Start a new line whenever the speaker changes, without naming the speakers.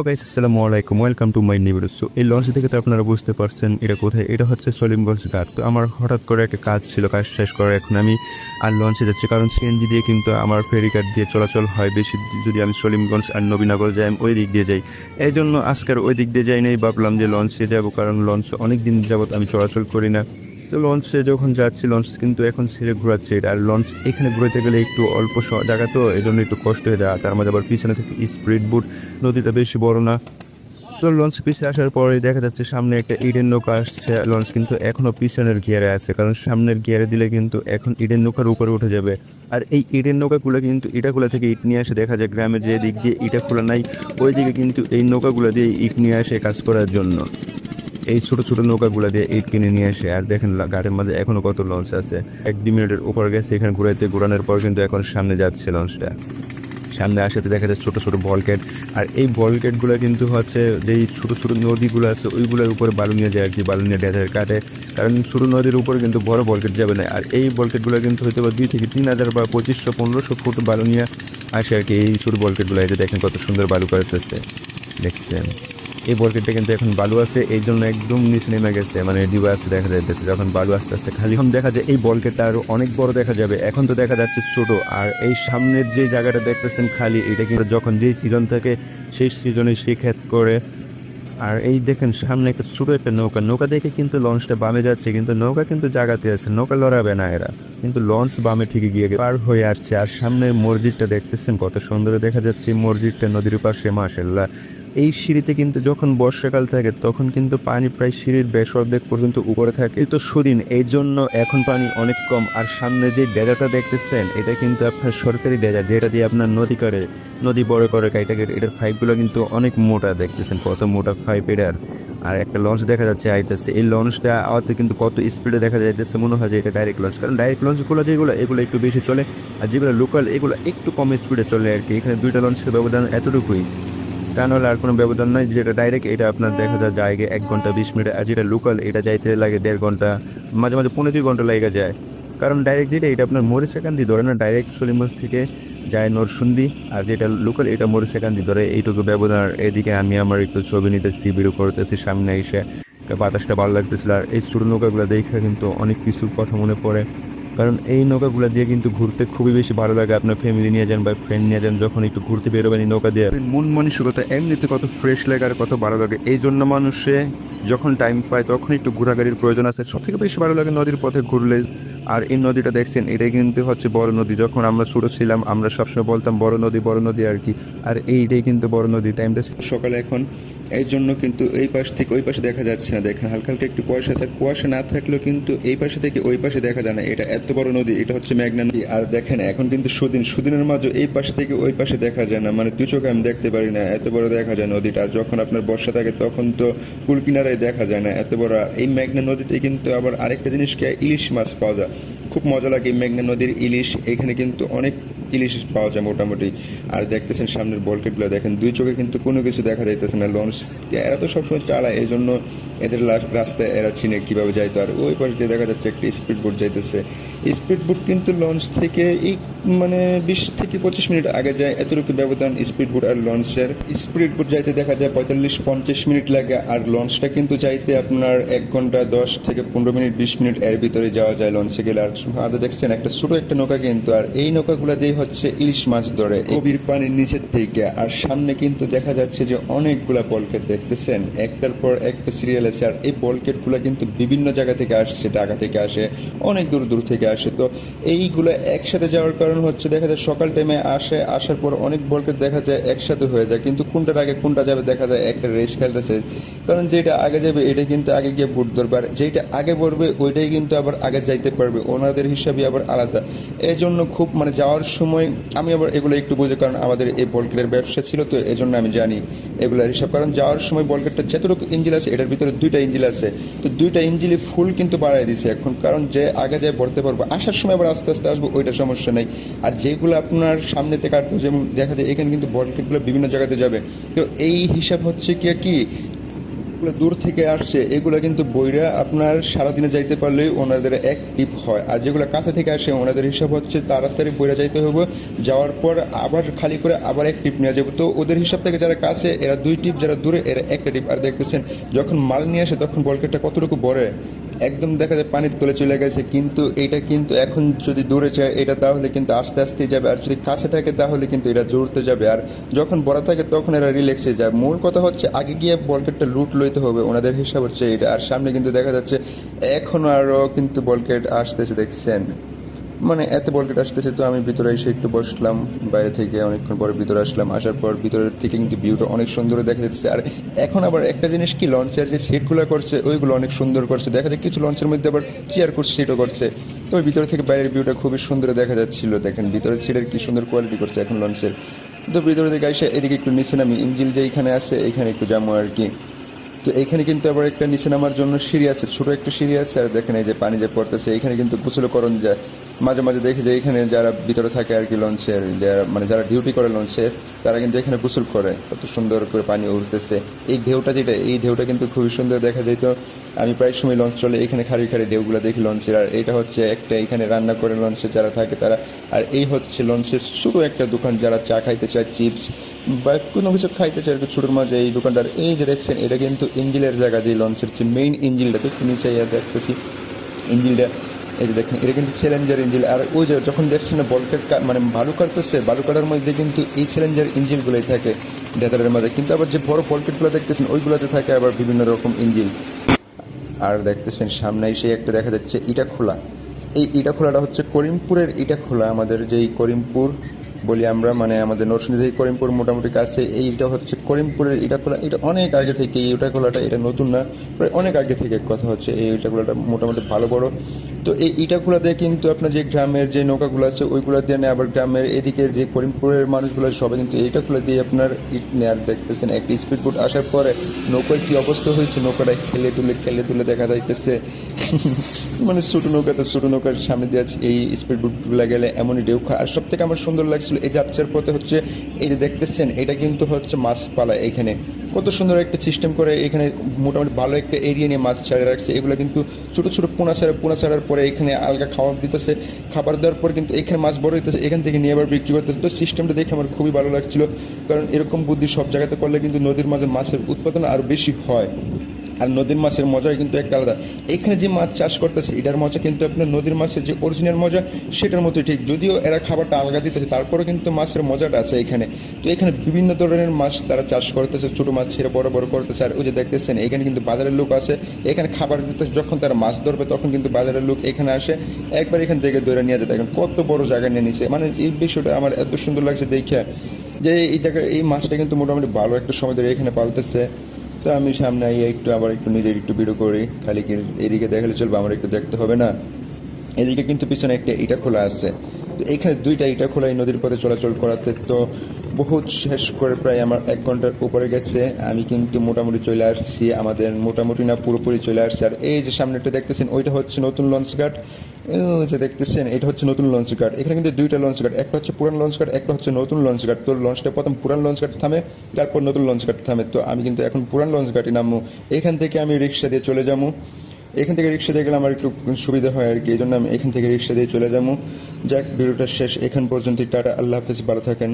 ওকে আসসালামু আলাইকুম। Welcome to my news so এই লঞ্চ থেকে তো আপনারা বুঝতে পারছেন এটা কোথায়। এটা হচ্ছে সলিমগঞ্জ ঘাট তো আমার হঠাৎ করে একটা কাজ ছিল, কাজ শেষ করে এখন আমি আর লঞ্চে যাচ্ছি। কারণ সিএনজি দিয়ে কিন্তু আমার ফেরি ঘাট দিয়ে চলাচল হয় বেশি। যদি আমি সলিমগঞ্জ আর নবীনগর যাই, আমি ওই দিক দিয়ে যাই। এই জন্য আজকের ওই দিক দিয়ে যাই নাই। ভাবলাম যে লঞ্চে যাব। কারণ লঞ্চ অনেক দিন যাবত আমি চলাচল করি না। তো লঞ্চে যখন যাচ্ছি লঞ্চ কিন্তু এখন ছেড়ে ঘোরাচ্ছে আর লঞ্চ এখানে ঘুরাতে গেলে একটু অল্প জায়গা তো এই জন্য একটু কষ্ট হয়ে যায়। তার মধ্যে আবার পিছনে থেকে স্প্রিড বুট নদীটা বেশি বড় না। তো লঞ্চ পিছিয়ে আসার পরে দেখা যাচ্ছে সামনে একটা ইডেন নৌকা আসছে। লঞ্চ কিন্তু এখনও পিছনের গিয়ারে আছে, কারণ সামনের গিয়ারে দিলে কিন্তু এখন ইডেন নৌকার উপরে উঠে যাবে। আর এই ইডেন নৌকাগুলো কিন্তু ইটাগুলা থেকে ইট নিয়ে আসে। দেখা যায় গ্রামের যে দিক দিয়ে ইটা খোলা নাই ওই দিকে কিন্তু এই নৌকাগুলো দিয়ে ইট নিয়ে আসে কাজ করার জন্য। এই ছোট ছোট নৌকাগুলো দিয়ে ইট কিনে নিয়ে আসে আর দেখেন ঘাটের মাঝে এখনও কত লঞ্চ আছে। এক দুই মিনিটের উপর গেছে, এখানে ঘুরাইতে ঘোরানোর পর কিন্তু এখন সামনে যাচ্ছে লঞ্চটা। সামনে আসাতে দেখা যায় ছোটো ছোটো বলকেট আর এই বলকেটগুলো কিন্তু হচ্ছে যেই ছোটো ছোটো নদীগুলো আছে, ওইগুলোর উপরে বালু নিয়ে যায় আর কি, বালু নিয়ে ডেজার কাটে। কারণ ছোটো নদীর উপরে কিন্তু বড় বলকেট যাবে না, আর এই বলকেটগুলো কিন্তু হয়তো বা দুই থেকে তিন হাজার বা পঁচিশশো, পনেরোশো ফুট বালু নিয়ে আসে আর কি, এই ছোটো বলকেটগুলো যে দেখেন কত সুন্দর বালু করতেছে দেখছেন? এই বরকেটটা কিন্তু এখন বালু আছে, এই জন্য একদম নিচে নেমে গেছে মানে ডিবা দেখা যাইতেছে, যখন বালু আস্তে আস্তে খালি এখন দেখা যায়, এই বলকেটটা আরও অনেক বড় দেখা যাবে, এখন তো দেখা যাচ্ছে ছোট, আর এই সামনের যে জায়গাটা দেখতেছেন খালি, এটা কিন্তু যখন যেই সিজন থাকে, সেই সিজনে সে ক্ষেত করে, আর এই দেখেন সামনে একটা ছোট একটা নৌকা নৌকা দেখে কিন্তু লঞ্চটা বামে যাচ্ছে, কিন্তু নৌকা কিন্তু জায়গাতে আছে, নৌকা লড়াবে না এরা, কিন্তু লঞ্চ বামে ঠিকই গিয়ে পার হয়ে আসছে, আর সামনে মসজিদটা দেখতেছেন কত সুন্দর দেখা যাচ্ছে মসজিদটা নদীর পাশে মাসাল্লাহ এই সিঁড়িতে কিন্তু যখন বর্ষাকাল থাকে, তখন কিন্তু পানি প্রায় সিঁড়ির বেশ পর্যন্ত উপরে থাকে। তো সুদিন, এই জন্য এখন পানি অনেক কম। আর সামনে যে ডেজারটা দেখতেছেন, এটা কিন্তু আপনার সরকারি ডেজার যেটা দিয়ে আপনার নদী করে, নদী বড় করে এটাকে এটার পাইপগুলো কিন্তু অনেক মোটা দেখতেছেন, কত মোটা পাইপ এটার। আর একটা লঞ্চ দেখা যাচ্ছে, আইতেছে। এই লঞ্চটা আওয়াতে কিন্তু কত স্পিডে দেখা যাইতেছে, মনে হয় যে এটা ডাইরেক্ট লঞ্চ। কারণ ডাইরেক্ট লঞ্চগুলো যেগুলো, এগুলো একটু বেশি চলে। আর যেগুলো লোকাল এগুলো একটু কম স্পিডে চলে আর কি। এখানে দুইটা লঞ্চের ব্যবধান এতটুকুই। তা নাহলে আর কোনো ব্যবধান নাই, যেটা ডাইরেক্ট এটা আপনার দেখা যায় যায় এক ঘণ্টা বিশ মিনিট, আর যেটা লোকাল এটা যাইতে লাগে দেড় ঘণ্টা, মাঝে মাঝে পনেরো দুই ঘণ্টা লেগে যায়। কারণ ডাইরেক্ট যেটা, এটা আপনার মরে সেকান্দি ধরে না ডাইরেক্ট সলিমগঞ্জ থেকে যায় নরসুন্দি, আর যেটা লোকাল এটা মরে সেকান্দি ধরে। এইটুকু ব্যবধান এদিকে আমি আমার একটু ছবি নিতেছি ভিডিও করতেছি, সামনে এসে বাতাসটা ভালো লাগতেছিল, আর এই ছোটো নৌকাগুলো দেখে কিন্তু অনেক কিছু কথা মনে পড়ে। কারণ এই নৌকাগুলো দিয়ে কিন্তু ঘুরতে খুবই বেশি ভালো লাগে। আপনার ফ্যামিলি নিয়ে যান বা ফ্রেন্ড নিয়ে যান, যখন একটু ঘুরতে বেরোবেন এই নৌকা দিয়ে। মন মানসিকতা এমনিতে কত ফ্রেশ লাগে আর কত ভালো লাগে, এই জন্য মানুষে যখন টাইম পায় তখন একটু ঘোরাঘুরির প্রয়োজন আছে। সব থেকে বেশি ভালো লাগে নদীর পথে ঘুরলে। আর এই নদীটা দেখছেন এটা কিন্তু হচ্ছে বড় নদী। যখন আমরা ছোটো ছিলাম, আমরা সবসময় বলতাম, বড় নদী বড় নদী আর কি। আর এইটাই কিন্তু বড় নদী। টাইমটা সকালে এখন। এই জন্য কিন্তু এই পাশ থেকে ওই পাশে দেখা যাচ্ছে না। দেখেন, হালকা হালকা একটু কুয়াশা আছে। কুয়াশা না থাকলেও কিন্তু এই পাশে থেকে ওই পাশে দেখা যায় না। এটা এত বড় নদী, এটা হচ্ছে মেঘনা নদী। আর দেখেন, এখন কিন্তু সুদিন। সুদিনের মাঝে এই পাশ থেকে ওই পাশে দেখা যায় না। মানে দু চোখে আমি দেখতে পারি না। এত বড় দেখা যায় নদীটা। আর যখন আপনার বর্ষা থাকে, তখন তো কুলকিনারায় দেখা যায় না। এত বড়। এই মেঘনা নদীতে কিন্তু আবার আরেকটা জিনিস কি ইলিশ মাছ পাওয়া যায়। খুব মজা লাগে মেঘনা নদীর ইলিশ। এখানে কিন্তু অনেক ইলিশ পাওয়া যায় মোটামুটি। আর দেখতেছেন সামনের বলকেটগুলো দেখেন, দুই চোখে কিন্তু কোনো কিছু দেখা যাইতেছে না। লঞ্চ এরা তো সবসময় চালায় এই জন্য এদের লাস্ট রাস্তায় এরা চিনে কীভাবে যাইতো আর ওই পাশ দিয়ে দেখা যাচ্ছে একটা স্পিড বোট যাইতেছে। স্পিড বোট কিন্তু লঞ্চ থেকে এই মানে বিশ থেকে পঁচিশ মিনিট আগে যায়, এতটুকু ব্যবধান স্পিড বোট আর লঞ্চের। স্পিড বোট যাইতে দেখা যায় পঁয়তাল্লিশ, পঞ্চাশ মিনিট লাগে, আর লঞ্চটা কিন্তু যাইতে আপনার এক ঘণ্টা, দশ থেকে পনেরো মিনিট, বিশ মিনিট এর ভিতরে যাওয়া যায় লঞ্চে গেলে। আর আজ দেখছেন একটা ছোটো একটা নৌকা কিন্তু, আর এই নৌকাগুলো দিয়ে হচ্ছে ইলিশ মাছ ধরে। গভীর পানির নিচের থেকে আর সামনে কিন্তু দেখা যাচ্ছে যে অনেকগুলা বলকেট দেখতেছেন। একটার পর একটা সিরিয়াল আছে, আর এই বলকেটগুলো কিন্তু বিভিন্ন জায়গা থেকে আসছে, ঢাকা থেকে আসে, অনেক দূর দূর থেকে আসে। তো এইগুলো একসাথে যাওয়ার কারণ হচ্ছে দেখা যায় সকাল টাইমে আসে, আসার পর অনেক বলকেট দেখা যায় একসাথে হয়ে যায়। কিন্তু কোনটার আগে কোনটা যাবে দেখা যায় একটা রেস খেলতেছে। কারণ যেটা আগে যাবে, এটা কিন্তু আগে গিয়ে বুট ধরবে। আর যেটা আগে পড়বে, ওইটাই কিন্তু আবার আগে যাইতে পারবে। ওনাদের হিসাবে আবার আলাদা। এই জন্য খুব মানে যাওয়ার সময় আমি আবার এগুলো একটু বুঝি কারণ আমাদের এই বলকেটের ব্যবসা ছিল তো এই জন্য আমি জানি এগুলোর হিসাব। কারণ যাওয়ার সময় বলকেটটা যতটুকু ইঞ্জিল আছে, এটার ভিতরে দুইটা ইঞ্জিল আছে। তো দুইটা ইঞ্জিলে ফুল কিন্তু বাড়াই দিছে এখন। কারণ যে আগে যায় ভরতে পারব, আসার সময় আবার আস্তে আস্তে আসব, ওইটা সমস্যা নেই। আর যেগুলো আপনার সামনে থেকে আসব যেমন দেখা যায় এখানে কিন্তু বলকেটগুলো বিভিন্ন জায়গাতে যাবে। তো এই হিসাব হচ্ছে কি কি যেগুলো দূর থেকে আসছে, এগুলো কিন্তু বইরা আপনার সারাদিনে যাইতে পারলে ওনাদের এক টিপ হয়। আর যেগুলো কাছে থেকে আসে, ওনাদের হিসাব হচ্ছে তাড়াতাড়ি বইরা যাইতে হবে যাওয়ার পর আবার খালি করে আবার এক টিপ নেওয়া যাবে তো ওদের হিসাব থেকে যারা কাছে, এরা দুই টিপ, যারা দূরে, এরা একটা টিপ। আর দেখতেছেন, যখন মাল নিয়ে আসে, তখন বলকেটটা কতটুকু বড়? একদম দেখা যায় পানির তলে চলে গেছে, কিন্তু এটা কিন্তু এখন যদি দূরে যায়, এটা তাহলে কিন্তু আস্তে আস্তে যাবে। আর যদি কাছে থাকে, তাহলে কিন্তু এটা জোরতে যাবে। আর যখন বড় থাকে, তখন এরা রিল্যাক্সে যায়। মূল কথা হচ্ছে, আগে গিয়ে বলকেটটা লুট লইতে হবে, ওনাদের হিসাব হচ্ছে এটা। আর সামনে কিন্তু দেখা যাচ্ছে এখনও আরও কিন্তু বলকেট আসতেছে, দেখছেন? মানে এত বলকেট আসতেছে তো আমি ভিতরে এসে একটু বসলাম, বাইরে থেকে অনেকক্ষণ পরে ভিতরে আসলাম, আসার পর ভিতরের থেকে কিন্তু ভিউটা অনেক সুন্দর দেখা যাচ্ছে। আর এখন আবার একটা জিনিস কি লঞ্চের যে সিটগুলো করছে, ওইগুলো অনেক সুন্দর করছে। দেখা যায় কিছু লঞ্চের মধ্যে আবার চেয়ার করছে সিটও করছে। তো ওই ভিতরে থেকে বাইরের ভিউটা খুবই সুন্দর দেখা যাচ্ছিল। দেখেন ভিতরের সিটের কি সুন্দর কোয়ালিটি করছে এখন লঞ্চের তো ভিতরে থেকে এসে এদিকে একটু নিচে নামি। ইঞ্জিল যে এখানে আছে, এখানে একটু যাব আর কি। তো এখানে কিন্তু আবার একটা নিচে নামার জন্য সিঁড়ি আছে, ছোটো একটা সিঁড়ি আছে। আর দেখেন এই যে পানি যে পড়তেছে, এখানে কিন্তু গোসলকরণ যায়। মাঝে মাঝে দেখি যে এখানে যারা ভিতরে থাকে আর কি লঞ্চের যারা মানে যারা ডিউটি করে লঞ্চের তারা কিন্তু এখানে গোসল করে। কত সুন্দর করে পানি উঠতেছে এই ঢেউটা যেটা, এই ঢেউটা কিন্তু খুবই সুন্দর দেখা যেত আমি প্রায় সময় লঞ্চ চলে, এখানে খাড়ি খাড়ি ঢেউগুলো দেখি লঞ্চের আর এটা হচ্ছে একটা এখানে রান্না করে লঞ্চে যারা থাকে তারা। আর এই হচ্ছে লঞ্চের ছোটো একটা দোকান যারা চা খাইতে চায়, চিপস বা কোনো কিছু খাইতে চায় একটু ছোটোর মাঝে এই দোকানটার এই যে দেখছেন, এটা কিন্তু ইঞ্জিলের জায়গা, যে লঞ্চের যে মেইন ইঞ্জিলটা তো নিচে ইয়া দেখতেছি। ইঞ্জিলটা এই যে দেখেন, এটা কিন্তু সিলিন্ডার ইঞ্জিল আর ওই যে যখন দেখছেন না বলকেট মানে বালু কাটতেছে, বালু কাটার মধ্যে কিন্তু এই সিলিন্ডার ইঞ্জিনগুলোই থাকে ডেতারের মধ্যে কিন্তু আবার যে বড় বলকেটগুলো দেখতেছেন, ওইগুলোতে থাকে আবার বিভিন্ন রকম ইঞ্জিন আর দেখতেছেন, সামনে এসে একটা দেখা যাচ্ছে, ইটা খোলা। এই ইটা খোলাটা হচ্ছে করিমপুরের ইটা খোলা। আমাদের যেই করিমপুর বলি আমরা মানে আমাদের নরসিংদী থেকে করিমপুর মোটামুটি কাছে এই এইটা হচ্ছে করিমপুরের ইটা খোলা। এটা অনেক আগে থেকে, এই ইটা খোলাটা এটা নতুন না, প্রায় অনেক আগে থেকে কথা হচ্ছে, এই ইটা খোলাটা মোটামুটি ভালো বড়। তো এই ইটা খোলা দিয়ে কিন্তু আপনার যে গ্রামের যে নৌকাগুলো আছে ওইগুলো দিয়ে নেয় আবার গ্রামের এদিকে যে করিমপুরের মানুষগুলো আছে, সবাই কিন্তু এইটা খোলা দিয়ে আপনার ইট নেয়ার দেখতেছেন। একটা স্পিড বোট আসার পরে নৌকার কী অবস্থা হয়েছে? নৌকাটা খেলে তুলে খেলে তুলে দেখা যাইতেছে। মানে ছোটো নৌকাতে ছোটো নৌকার সামনে দিয়ে আছে এই স্পিড বোটগুলো গেলে এমনই ঢেউ খায় আর সব থেকে আমার সুন্দর লাগছিল এই যাত্রার পথে হচ্ছে এই যে দেখতেছেন এটা কিন্তু হচ্ছে মাছ পালা এখানে। কত সুন্দর একটা সিস্টেম করে এখানে মোটামুটি ভালো একটা এরিয়া নিয়ে মাছ ছাড়িয়ে রাখছে। এগুলো কিন্তু ছোটো ছোটো পোনা ছাড়া, পোনা ছাড়ার পরে এখানে আলগা খাবার দিতেছে। খাবার দেওয়ার পর কিন্তু এখানে মাছ বড় হইতেছে, এখান থেকে নিয়ে আবার বিক্রি করতেছে। তো সিস্টেমটা দেখে আমার খুবই ভালো লাগছিল। কারণ এরকম বুদ্ধি সব জায়গাতে করলে কিন্তু নদীর মাঝে মাছের উৎপাদন আরও বেশি হয়। আর নদীর মাছের মজাই কিন্তু একটা আলাদা। এখানে যে মাছ চাষ করতেছে, এটার মজা কিন্তু আপনার নদীর মাছের যে অরিজিনাল মজা, সেটার মতোই ঠিক। যদিও এরা খাবারটা আলগা দিতেছে তারপরে কিন্তু মাছের মজাটা আছে এখানে। তো এখানে বিভিন্ন ধরনের মাছ তারা চাষ করতেছে, ছোটো মাছ ছেড়ে বড় বড় করতেছে। আর ওই যে দেখতেছেন, এখানে কিন্তু বাজারের লোক আছে। এখানে খাবার দিতেছে, যখন তারা মাছ ধরবে, তখন কিন্তু বাজারের লোক এখানে আসে। একবার এখান থেকে ধরে নিয়ে যেতে দেখেন কত বড় জায়গা নিয়ে নিছে। মানে এই বিষয়টা আমার এত সুন্দর লাগছে দেখে যে এই জায়গায় এই মাছটা কিন্তু মোটামুটি ভালো একটা সময় ধরে এখানে পালতেছে। তো আমি সামনে আই একটু আবার একটু নিজের একটু ভিডিও করি। খালি এদিকে দেখালে চলবে, আমার একটু দেখতে হবে না? এদিকে কিন্তু পিছনে একটা ইটা খোলা আছে। এখানে দুইটা ইটা খোলা এই নদীর পথে চলাচল করাতে তো বহুত শেষ করে প্রায় আমার এক ঘণ্টার উপরে গেছে। আমি কিন্তু মোটামুটি চলে আসছি। আমাদের মোটামুটি না পুরোপুরি চলে আসছে। আর এই যে সামনেটা দেখতেছেন, ওইটা হচ্ছে নতুন লঞ্চ ঘাট যে দেখতেছেন, এটা হচ্ছে নতুন লঞ্চ ঘাট এখানে কিন্তু দুইটা লঞ্চ ঘাট একটা হচ্ছে পুরান লঞ্চ ঘাট একটা হচ্ছে নতুন লঞ্চ ঘাট তো লঞ্চটা প্রথম পুরান লঞ্চ ঘাট থামে, তারপর নতুন লঞ্চ ঘাট থামে। তো আমি কিন্তু এখন পুরান লঞ্চ ঘাটে নামবো। এখান থেকে আমি রিক্সা দিয়ে চলে যাব। এখান থেকে রিক্সা দিয়ে গেলে আমার একটু সুবিধা হয় আর কি। এই জন্য আমি এখান থেকে রিক্সা দিয়ে চলে যাব। যাক, ভিডিওটা শেষ। এখান পর্যন্ত টাটা, আল্লাহ হাফিজ। ভালো থাকেন।